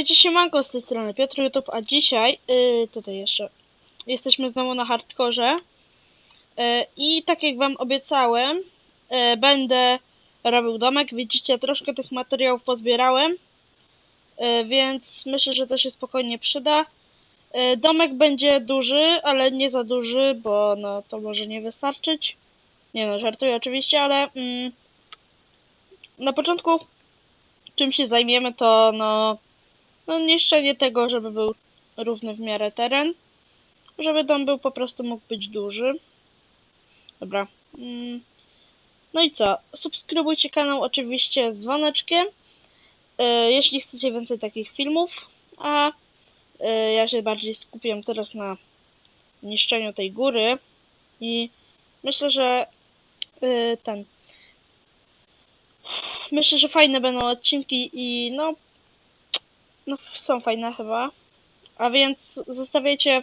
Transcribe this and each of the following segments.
Hejcie siemanko z tej strony Piotr YouTube, a dzisiaj, yy, tutaj jeszcze, jesteśmy znowu na hardkorze yy, i tak jak wam obiecałem, yy, będę robił domek, widzicie, troszkę tych materiałów pozbierałem, yy, więc myślę, że to się spokojnie przyda. Yy, domek będzie duży, ale nie za duży, bo no to może nie wystarczyć. Nie no, żartuję oczywiście, ale mm, na początku czym się zajmiemy to no no niszczenie tego, żeby był równy w miarę teren, żeby dom był po prostu mógł być duży. Dobra. Mm. No i co? Subskrybujcie kanał oczywiście z dzwoneczkiem, e, jeśli chcecie więcej takich filmów, a e, ja się bardziej skupiam teraz na niszczeniu tej góry i myślę, że e, ten myślę, że fajne będą odcinki i no no, są fajne chyba. A więc zostawiajcie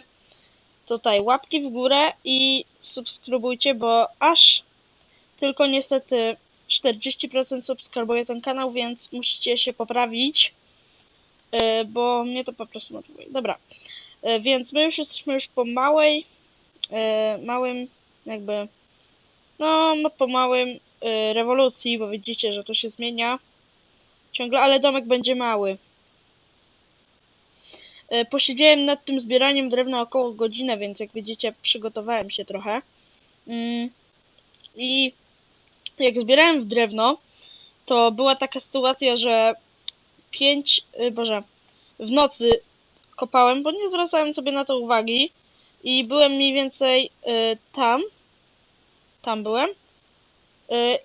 tutaj łapki w górę i subskrybujcie, bo aż tylko niestety 40% subskrybuje ten kanał, więc musicie się poprawić, yy, bo mnie to po prostu motywuje. Dobra, yy, więc my już jesteśmy już po małej, yy, małym jakby, no, no po małym rewolucji, bo widzicie, że to się zmienia ciągle, ale domek będzie mały. E, Posiedziałem nad tym zbieraniem drewna około godzinę, więc jak widzicie, przygotowałem się trochę. Mm, I jak zbierałem w drewno, to była taka sytuacja, że pięć, y, boże, w nocy kopałem, bo nie zwracałem sobie na to uwagi i byłem mniej więcej y, tam, tam byłem.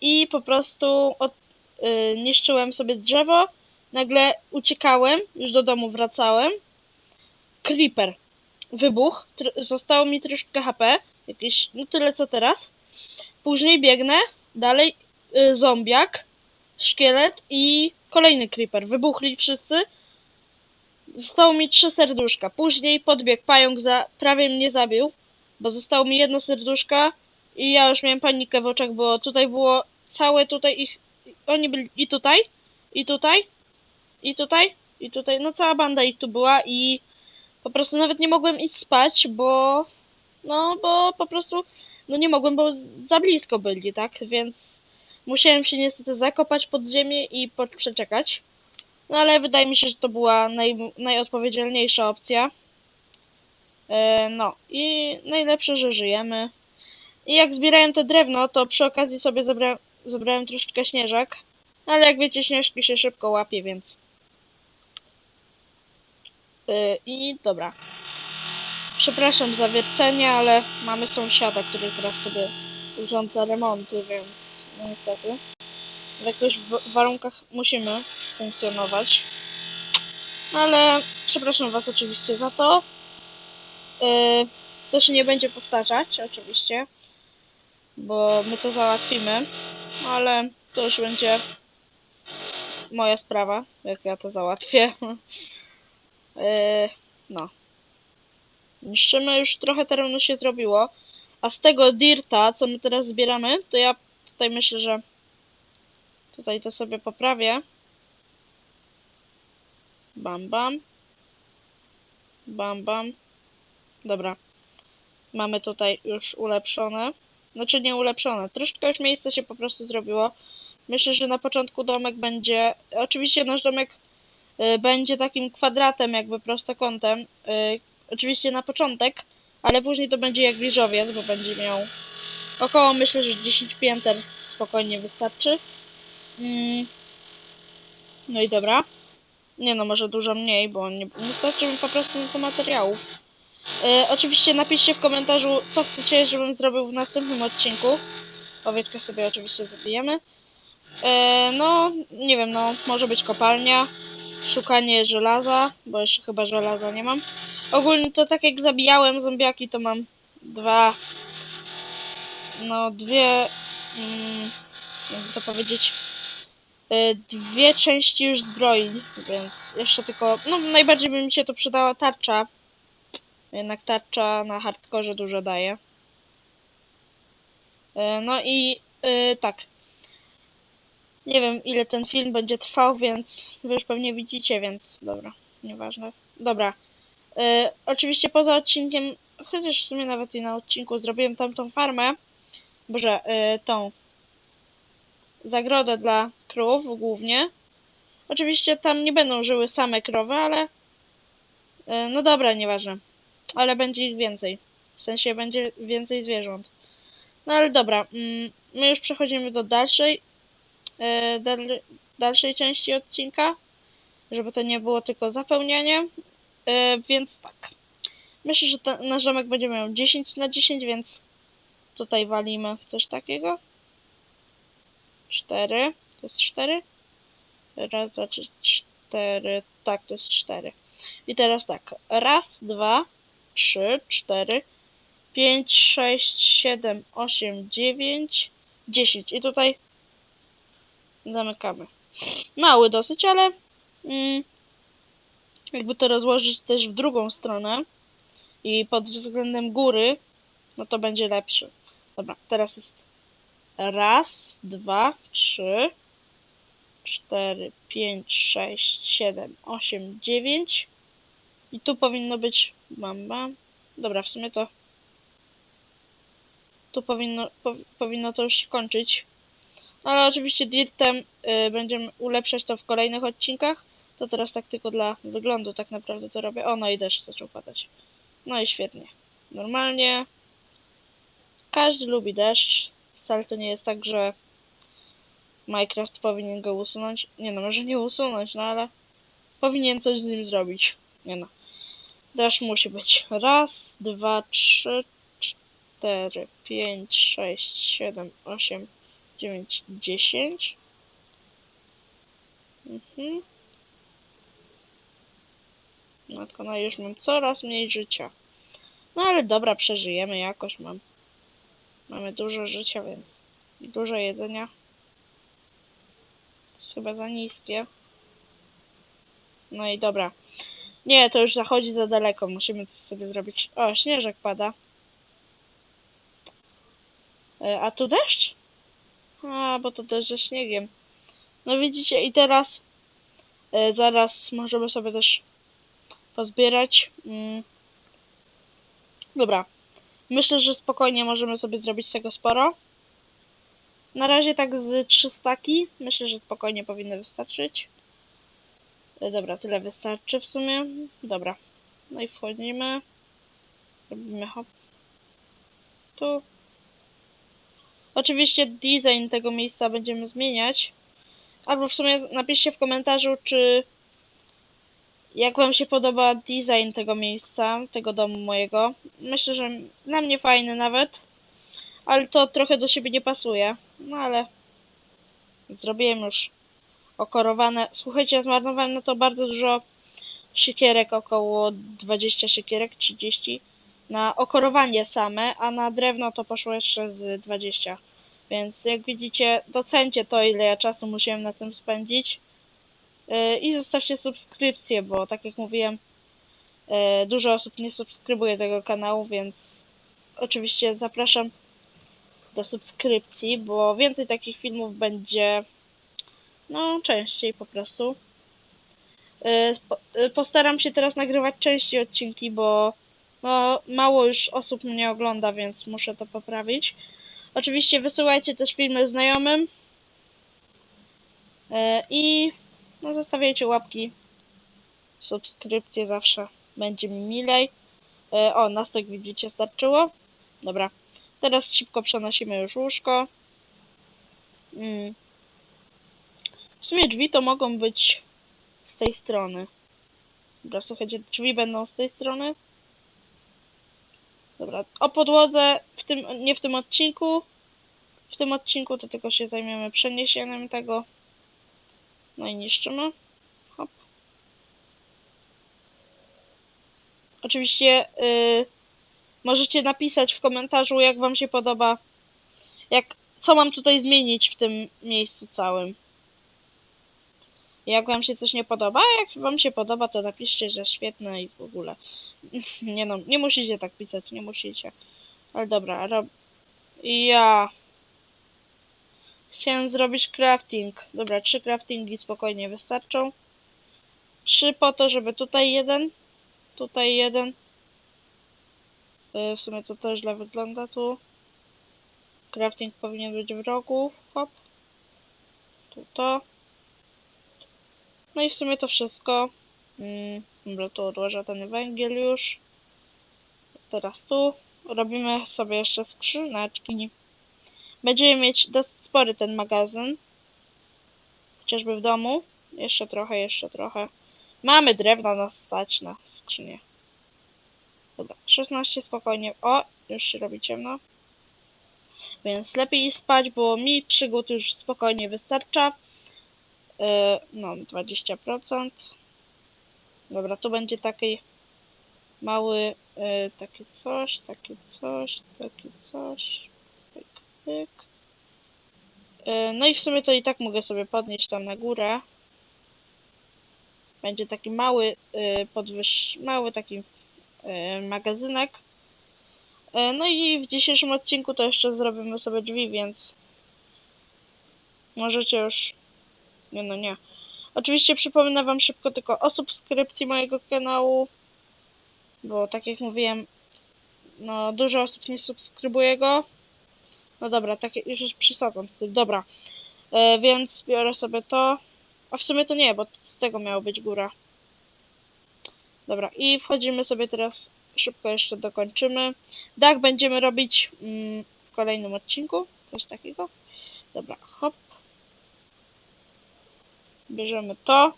I po prostu od, niszczyłem sobie drzewo, nagle uciekałem, już do domu wracałem Creeper. Wybuch. Zostało mi troszkę HP. Jakieś, no tyle co teraz. Później biegnę. Dalej y, zombiak. Szkielet i kolejny creeper. Wybuchli wszyscy. Zostało mi trzy serduszka. Później podbiegł pająk, za, prawie mnie zabił. Bo zostało mi jedno serduszka. I ja już miałem panikę w oczach, bo tutaj było całe tutaj ich... Oni byli i tutaj, i tutaj, i tutaj, i tutaj. No cała banda ich tu była i po prostu nawet nie mogłem iść spać, bo no, bo po prostu no nie mogłem, bo za blisko byli, tak? Więc musiałem się niestety zakopać pod ziemię i przeczekać. No ale wydaje mi się, że to była naj, najodpowiedzialniejsza opcja. E, no i najlepsze, że żyjemy. I jak zbierałem te drewno, to przy okazji sobie zebrałem, zebrałem troszeczkę śnieżek. Ale jak wiecie, śnieżki się szybko łapie, więc Yy, I dobra. Przepraszam za wiercenie, ale mamy sąsiada, który teraz sobie urządza remonty, więc no niestety. W jakichś warunkach musimy funkcjonować. No ale przepraszam Was oczywiście za to. Yy, to się nie będzie powtarzać, oczywiście, bo my to załatwimy, ale to już będzie moja sprawa, jak ja to załatwię. Yy, no. Niszczymy już trochę terenu się zrobiło. A z tego dirta, co my teraz zbieramy, to ja tutaj myślę, że tutaj to sobie poprawię. Bam, bam. Bam, bam. Dobra. Mamy tutaj już ulepszone. Znaczy nie ulepszone. Troszkę już miejsce się po prostu zrobiło. Myślę, że na początku domek będzie... Oczywiście nasz domek będzie takim kwadratem, jakby prostokątem. Y, oczywiście na początek, ale później to będzie jak wieżowiec, bo będzie miał około, myślę, że 10 pięter spokojnie wystarczy. Mm. No i dobra. Nie no, może dużo mniej, bo nie, nie starczy mi po prostu na to materiałów. Y, oczywiście napiszcie w komentarzu, co chcecie, żebym zrobił w następnym odcinku. Owieczkę sobie oczywiście zabijemy. No, nie wiem, no, może być kopalnia, szukanie żelaza, bo jeszcze chyba żelaza nie mam. Ogólnie to tak jak zabijałem zombiaki, to mam dwa, no, dwie, mm, jakby to powiedzieć, e, dwie części już zbroi, więc jeszcze tylko, no, najbardziej by mi się to przydała tarcza. Jednak tarcza na hardkorze dużo daje. E, No i e, tak. Nie wiem ile ten film będzie trwał, więc wy już pewnie widzicie, więc dobra. nieważne. Dobra. E, oczywiście poza odcinkiem, chociaż w sumie nawet i na odcinku zrobiłem tamtą farmę, boże, e, tą zagrodę dla krów głównie. Oczywiście tam nie będą żyły same krowy, ale e, no dobra, nieważne. Ale będzie ich więcej. W sensie będzie więcej zwierząt. No ale dobra, mm, my już przechodzimy do dalszej dal, dalszej części odcinka, żeby to nie było tylko zapełnianie. E, więc tak. Myślę, że ten nasz domek będzie miał 10 na 10, więc tutaj walimy coś takiego. 4. To jest 4. Raz, dwa, trzy, cztery. Tak, to jest 4. I teraz tak. Raz, dwa, trzy, cztery, pięć, sześć, siedem, osiem, dziewięć, dziesięć. I tutaj zamykamy. Mały dosyć, ale mm, jakby to rozłożyć też w drugą stronę i pod względem góry, no to będzie lepszy. Dobra, teraz jest raz, dwa, trzy, cztery, pięć, sześć, siedem, osiem, dziewięć. I tu powinno być bam. Dobra, w sumie to tu powinno, po, powinno to już się kończyć. Ale oczywiście dirtem y, będziemy ulepszać to w kolejnych odcinkach. To teraz tak tylko dla wyglądu tak naprawdę to robię. O, no i deszcz zaczął padać. No i świetnie. Normalnie każdy lubi deszcz. Wcale to nie jest tak, że Minecraft powinien go usunąć. Nie no, może nie usunąć, no ale powinien coś z nim zrobić. Nie no. Deszcz musi być. Raz, dwa, trzy, cztery, pięć, sześć, siedem, osiem, dziewięć, dziesięć. Mhm. Matko, no już mam coraz mniej życia. No ale dobra, przeżyjemy jakoś mam. Mamy dużo życia, więc dużo jedzenia. Jest chyba za niskie. No i dobra. Nie, to już zachodzi za daleko. Musimy coś sobie zrobić. O, śnieżek pada. E, a tu deszcz? A, bo to też ze śniegiem. No widzicie, i teraz e, zaraz możemy sobie też pozbierać. Mm. Dobra. Myślę, że spokojnie możemy sobie zrobić tego sporo. Na razie tak z 300. Myślę, że spokojnie powinny wystarczyć. E, Dobra, tyle wystarczy w sumie. Dobra. No i wchodzimy. Robimy hop. Tu. Oczywiście design tego miejsca będziemy zmieniać. Albo w sumie napiszcie w komentarzu, czy jak wam się podoba design tego miejsca, tego domu mojego. Myślę, że na mnie fajny nawet. Ale to trochę do siebie nie pasuje. No ale zrobiłem już okorowane. Słuchajcie, ja zmarnowałem na to bardzo dużo siekierek, około 20 siekierek, 30 na okorowanie same, a na drewno to poszło jeszcze z 20. Więc jak widzicie, docencie to, ile ja czasu musiałem na tym spędzić. Yy, I zostawcie subskrypcję, bo tak jak mówiłem, yy, dużo osób nie subskrybuje tego kanału, więc oczywiście zapraszam do subskrypcji, bo więcej takich filmów będzie no, częściej po prostu. Y, Postaram się teraz nagrywać częściej odcinki, bo no, mało już osób mnie ogląda, więc muszę to poprawić. Oczywiście wysyłajcie też filmy znajomym. Y, I no, zostawiajcie łapki, subskrypcje zawsze będzie mi milej. Y, O, nas tak widzicie starczyło. Dobra. Teraz szybko przenosimy już łóżko. Mm. W sumie drzwi to mogą być z tej strony. Dobra, słuchajcie, drzwi będą z tej strony. Dobra, o podłodze, w tym, nie w tym odcinku. W tym odcinku to tylko się zajmiemy przeniesieniem tego. No i niszczymy. Hop. Oczywiście yy, możecie napisać w komentarzu, jak wam się podoba, jak, co mam tutaj zmienić w tym miejscu całym. Jak wam się coś nie podoba, jak wam się podoba, to napiszcie, że świetne i w ogóle. Nie no, nie musicie tak pisać, nie musicie. Ale dobra, rob... Ja... Chciałem zrobić crafting. Dobra, trzy craftingi spokojnie wystarczą. trzy po to, żeby tutaj jeden, tutaj jeden. Y, W sumie to też źle wygląda tu. Crafting powinien być w rogu. Hop. Tu to. No i w sumie to wszystko. Mm, Dobra, tu odłożę ten węgiel już. Teraz tu. Robimy sobie jeszcze skrzyneczki. Będziemy mieć dosyć spory ten magazyn. Chociażby w domu. Jeszcze trochę, jeszcze trochę. Mamy drewna na stać na skrzynię. Dobra, 16 spokojnie. O, już się robi ciemno. Więc lepiej spać, bo mi przygód już spokojnie wystarcza. Yy, no, 20%. Dobra, tu będzie taki mały, yy, takie coś, takie coś, takie coś. Pyk, pyk. Yy, no i w sumie to i tak mogę sobie podnieść tam na górę. Będzie taki mały, yy, podwyż... mały taki yy, magazynek. Yy, no i w dzisiejszym odcinku to jeszcze zrobimy sobie drzwi, więc możecie już... Nie no, nie. Oczywiście przypomnę wam szybko tylko o subskrypcji mojego kanału, bo tak jak mówiłem, no dużo osób nie subskrybuje go. No dobra, tak już już przesadzam z tym, dobra. E, więc biorę sobie to. A w sumie to nie, bo z tego miała być góra. Dobra, i wchodzimy sobie teraz, szybko jeszcze dokończymy. Dach będziemy robić mm, w kolejnym odcinku, coś takiego. Dobra, hop. Bierzemy to.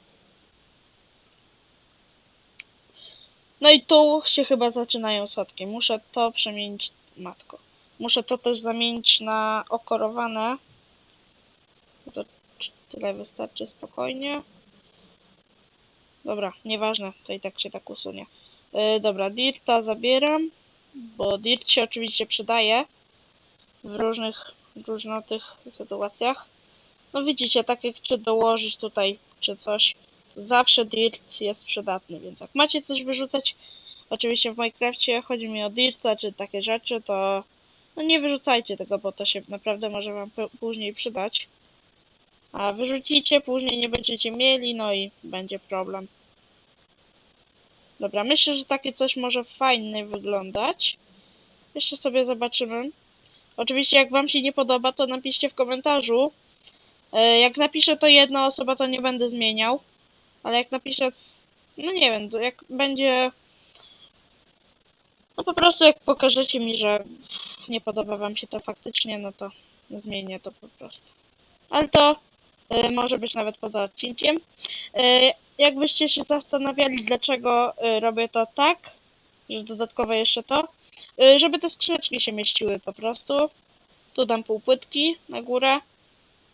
No i tu się chyba zaczynają schodki. Muszę to przemienić, matko. Muszę to też zamienić na okorowane. To tyle wystarczy spokojnie. Dobra, nieważne, to i tak się tak usunie. Yy, dobra, dirta zabieram, bo dirt się oczywiście przydaje w różnych, różnotych sytuacjach. No widzicie, tak jak czy dołożyć tutaj, czy coś, zawsze dirt jest przydatny, więc jak macie coś wyrzucać, oczywiście w Minecrafcie chodzi mi o dirta, czy takie rzeczy, to no nie wyrzucajcie tego, bo to się naprawdę może wam później przydać. A wyrzucicie, później nie będziecie mieli, no i będzie problem. Dobra, myślę, że takie coś może fajnie wyglądać. Jeszcze sobie zobaczymy. Oczywiście jak wam się nie podoba, to napiszcie w komentarzu. E, Jak napiszę to jedna osoba, to nie będę zmieniał. Ale jak napiszę, no nie wiem, jak będzie... No po prostu jak pokażecie mi, że nie podoba wam się to faktycznie, no to zmienię to po prostu. Ale to y, może być nawet poza odcinkiem. Y, jakbyście się zastanawiali, dlaczego y, robię to tak, że dodatkowo jeszcze to, y, żeby te skrzyneczki się mieściły po prostu. Tu dam pół płytki na górę.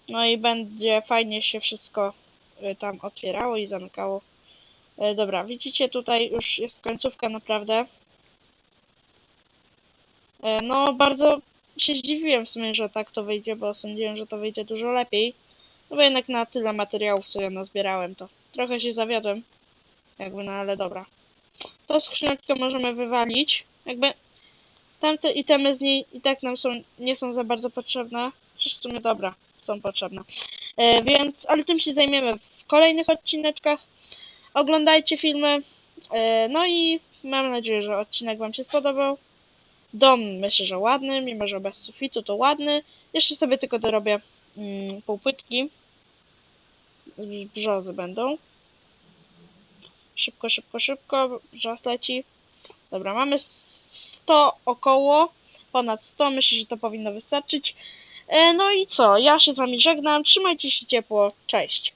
No i będzie fajnie się wszystko y, tam otwierało i zamykało. Y, Dobra, widzicie tutaj już jest końcówka naprawdę. E, No, bardzo się zdziwiłem w sumie, że tak to wyjdzie, bo sądziłem, że to wyjdzie dużo lepiej. No bo jednak na tyle materiałów, co ja nazbierałem, to trochę się zawiodłem. Jakby, no ale dobra. To skrzyneczkę możemy wywalić. Jakby tamte itemy z niej i tak nam są, nie są za bardzo potrzebne. Przecież w sumie dobra, są potrzebne. E, więc, ale tym się zajmiemy w kolejnych odcineczkach. Oglądajcie filmy. E, no i mam nadzieję, że odcinek Wam się spodobał. Dom myślę, że ładny, mimo że bez sufitu to ładny. Jeszcze sobie tylko dorobię mm, półpłytki. Brzozy będą. Szybko, szybko, szybko. Brzoz leci. Dobra, mamy 100 około. Ponad 100. Myślę, że to powinno wystarczyć. E, no i co? Ja się z Wami żegnam. Trzymajcie się ciepło. Cześć.